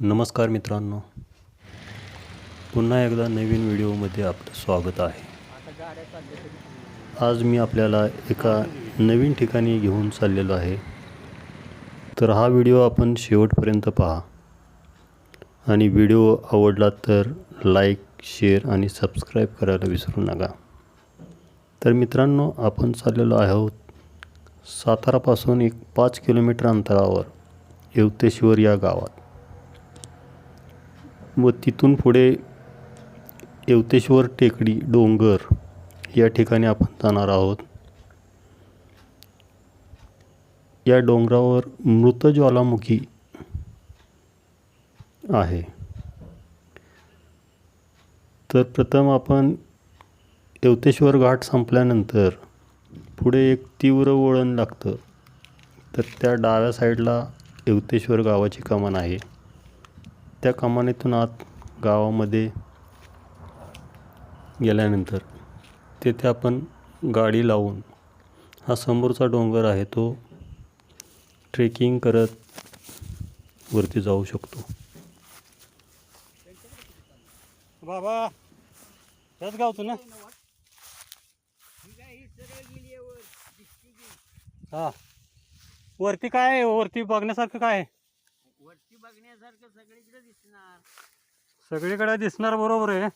नमस्कार मित्रांनो. पुन्हा एकदा नवीन व्हिडिओमध्ये आपलं स्वागत आहे. आज मी आपल्याला एका नवीन ठिकाणी घेऊन चाललेलो आहे. तर हा व्हिडिओ आपण शेवटपर्यंत पहा. आणि व्हिडिओ आवडला तर लाईक शेअर आणि सबस्क्राईब करायला विसरू नका. तर मित्रांनो आपण चाललेलो आहोत सातारापासून एक पाच किलोमीटर अंतरावर येवतेश्वर या गावात. व तिथून पुढे येवतेश्वर टेकडी डोंगर या ठिकाणी आपण जाणार आहोत. या डोंगरावर मृत ज्वालामुखी आहे. तर प्रथम आपण येवतेश्वर घाट संपल्यानंतर पुढे एक तीव्र वळण लागतं. तर त्या डाव्या साईडला येवतेश्वर गावाची कमान आहे. त्या कमानीतून आत गावामध्ये गेल्यानंतर तेथे आपण गाडी लावून हा समोरचा डोंगर आहे तो ट्रेकिंग करत वरती जाऊ शकतो बाबा त्याच गावतो ना हा वरती काय आहे? वरती बघण्यासारखं काय आहे? बघण्यासारखं सगळीकडे दिसणार. सगळीकडे दिसणार बरोबर आहे.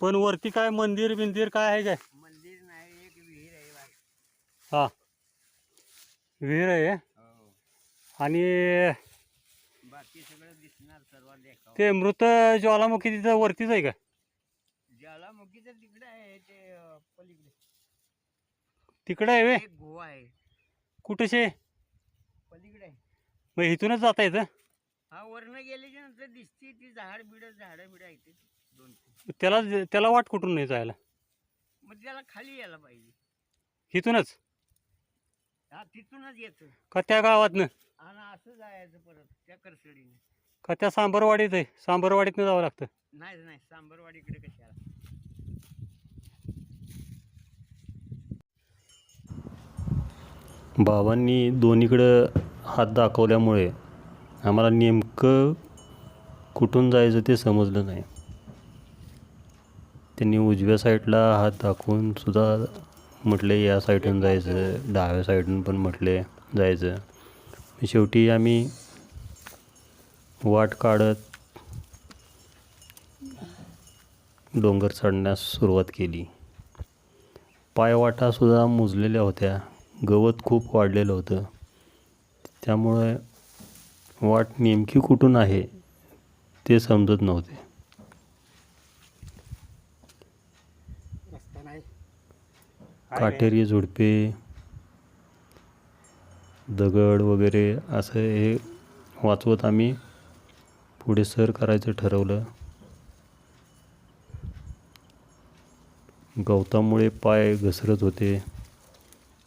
पण वरती काय मंदिर बिंदिर काय आहे काय? मंदिर नाही एक विहीर आहे बाई. हा. विहीर आहे. आणि बाकी सगळं दिसणार सर्व देखाव. ते मृत ज्वालामुखी तिथं वरतीच आहे का? ज्वालामुखी तर तिकडे आहे ते अं, पलीकडे. तिकडं आहे वे एक गुहा आहे. कुठेशे? पलीकडे आहे. मग इथूनच जाता येतं? हा वरनं गेल्याच्यानंतर दिसते ती झाड बिड झाडं बिड आहेत ते दोन तीन. त्याला त्याला वाट कुठून नाही जायला मग त्याला खाली यायला पाहिजे. इथूनच हा तिथूनच येतं का त्या गावातनं? आणि असं जायचं परत त्या करसडीने का त्या सांबरवाडीत आहे? सांबरवाडीतनं जावं लागतं. नाही नाही सांबरवाडीकडे कशाला? बाबांनी दोन्हीकडं हात दाखवल्यामुळे आम्हाला नेमकं कुठून जायचं ते समजलं नाही. त्यांनी उजव्या साईडला हात दाखवून सुद्धा म्हटले या साईडून जायचं डाव्या साईडून पण म्हटले जायचं. शेवटी आम्ही वाट काढत डोंगर चढण्यास सुरुवात केली. पायवाटासुद्धा मुजलेल्या होत्या. गवत खूप वाढलेलं होतं. त्यामुळे वाट नेमकी कुठून आहे ते समजत नव्हते. काटेरी झुडपे दगड वगैरे असं हे वाचवत आम्ही पुढे सर करायचं ठरवलं. गवतामुळे पाय घसरत होते.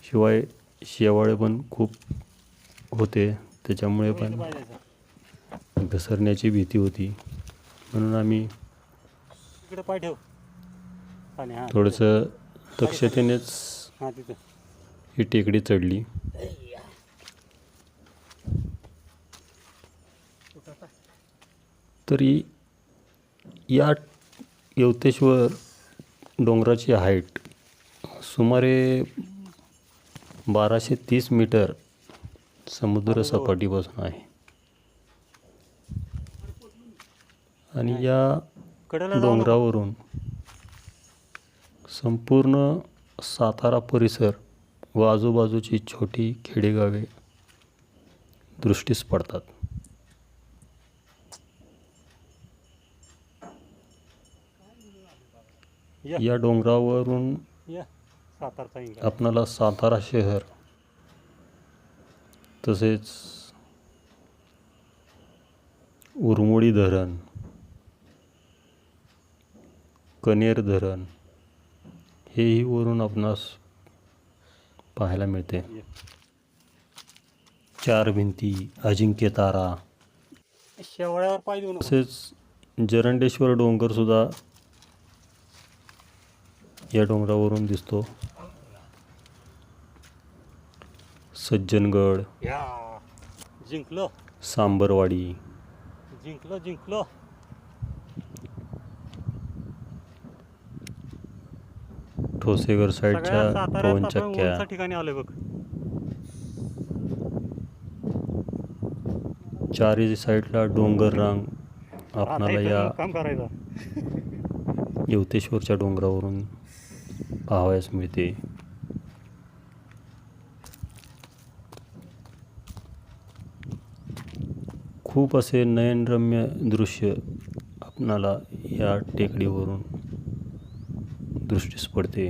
शिवाय शेवाळे पण खूप होते. त्याच्यामुळे पण घसरण्याची भीती होती. म्हणून आम्ही थोडंसं दक्षतेनेच ही टेकडी चढली. तरी या येवतेश्वर डोंगराची हाईट सुमारे बाराशे तीस मीटर समुद्र सपाटीपासून आहे. आणि या. डोंगरावरून संपूर्ण सातारा परिसर व आजूबाजूची छोटी खेडेगावे दृष्टीस पडतात. या. डोंगरावरून आपणाला सातारा शहर तसेच उरमोडी धरण कनेर धरण हेही वरून आपणास पाहायला मिळते. चार भिंती अजिंक्य तारा. शेवळ्यावर नको. तसेच जरंडेश्वर डोंगरसुद्धा या डोंगरावरून दिसतो. सज्जनगड जिंकलो. सांबरवाडी. जिंकलो जिंकलो. ठोसेगर साईडच्या साताऱ्यात पवन आपण चक्क्या उंच ठिकाणी आलोय बघ. चारी साईडला डोंगर रांग. आपणाला या मुक्काम करायचा. येवतेश्वरच्या डोंगरावरून पाहावयास मिळते. खूप असे नयनरम्य दृश्य आपणाला या टेकडीवरून दृष्टीस पडते.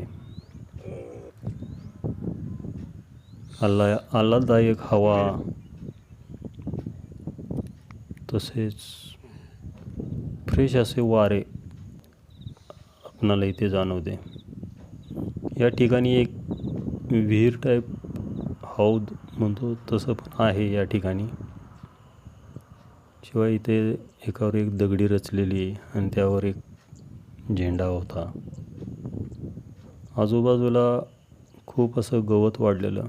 आल्ला आल्हाददायक हवा तसेच फ्रेश असे वारे आपणाला इथे जाणवते. या ठिकाणी एक विहीर टाईप हौद म्हणतो तसं पण आहे या ठिकाणी. शिवाय इथे एकावर एक दगडी रचलेली आणि त्यावर एक झेंडा होता. आजूबाजूला खूप असं गवत वाढलेलं.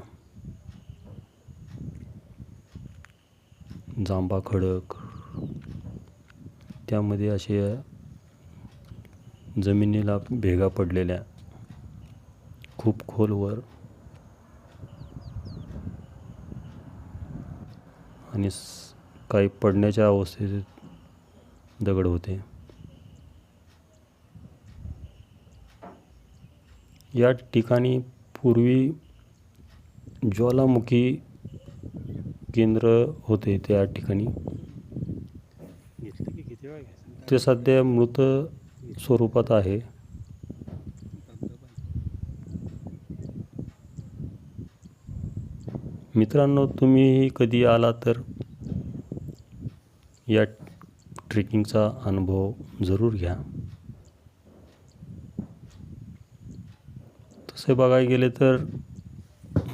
जांबा खडक. त्यामध्ये असे जमिनीला भेगा पडलेल्या. खूप खोलवर आणि काही पडण्याच्या अवस्थेत दगड होते. या ठिकाणी पूर्वी ज्वालामुखी केंद्र होते त्या ठिकाणी. ते सध्या मृत स्वरूपात आहे. मित्रांनो तुम्ही कधी आला तर या ट्रेकिंगचा अनुभव जरूर घ्या. तसे बघायला गेले तर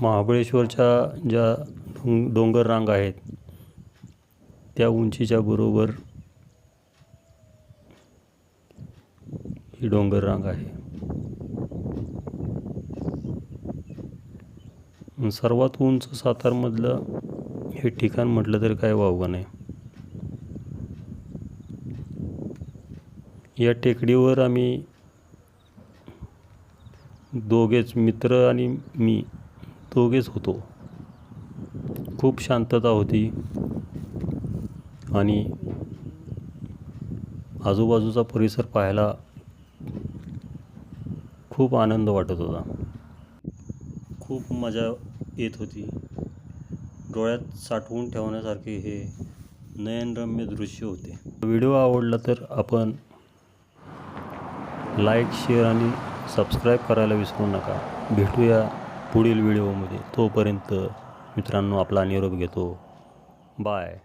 महाबळेश्वरच्या ज्या डोंग डोंगर रांग आहेत त्या उंचीच्या बरोबर ही डोंगर रांग आहे. सर्वात उंच सातारमधलं हे ठिकाण म्हटलं तर काय वावगं नाही. या टेकडीवर आम्ही दोघेच मित्र आणि मी दोघेच होतो. खूप शांतता होती आणि आजूबाजूचा परिसर पाहायला खूप आनंद वाटत होता. खूप मजा येत होती. डोळ्यात साठवून ठेवण्यासारखे हे नयनरम्य दृश्य होते. व्हिडिओ आवडला तर आपण लाईक शेअर आणि सबस्क्राईब करायला विसरू नका. भेटूया पुढील व्हिडिओमध्ये. तोपर्यंत मित्रांनो आपला निरोप घेतो. बाय.